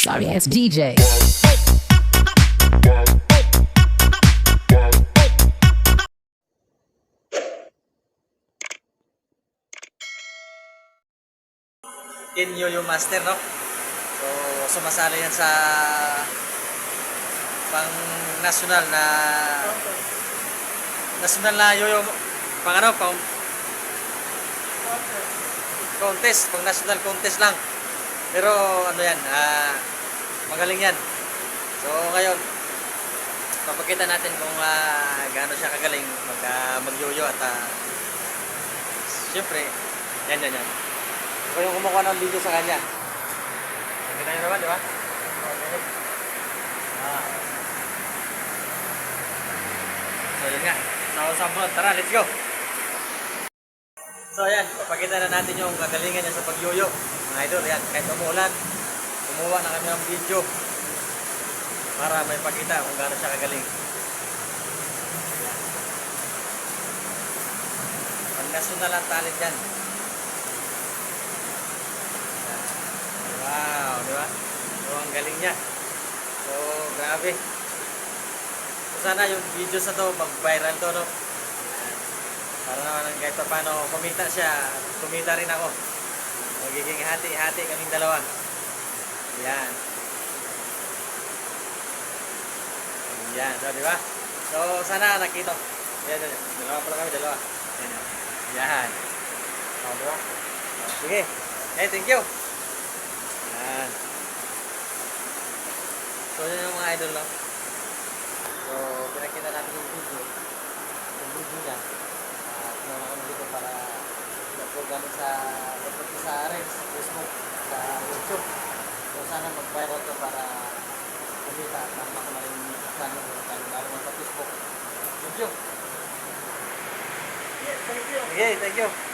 Sorry ass DJ. in Yo-Yo Master, no? So, sumasali yan sa pang national na national na yo-yo pang ano pang contest pang national contest lang pero ano yan ah, magaling yan so ngayon papakita natin kung ah, gaano siya kagaling mag, ah, mag-yo-yo at ah, syempre yan yan yan ako yung kumukuha ng video sa kanya. Nakita niyo naman, di ba? Ah. So, yun nga. Sabot. Tara, let's go! So, ayan. Papakita na natin yung kagalingan niya sa pagyoyo. Mga idol, yan. Kahit umuulan, kumuha na kami ng video para may pakita kung gaano siya kagaling. Yan. Pang-national ang talent yan. Wow, di ba? So, ang galing niya. So, grabe. So, sana yung video sa to, mag-viral to, no? Para naman kahit pa paano kumita siya, kumita rin ako. Magiging hati-hati kaming dalawa. Yan. Yan, so, di ba? So, sana nakita. Yan, yan. Dalawa pala kami, dalawa. Yan, yan. Yan. O, di ba? Sige. Hey, thank you. Yan. So, yun yung mga idol lang. So, pinakita natin yung video. Yung video niya. Uh, Pinala ko dito para namin sa upload ko sa rin, sa Facebook, sa YouTube. So, sana mag-viral to para kumita at tama ko na rin yung channel ko tayo lalo na sa Facebook. Thank you. Yes, thank you. Okay, thank you.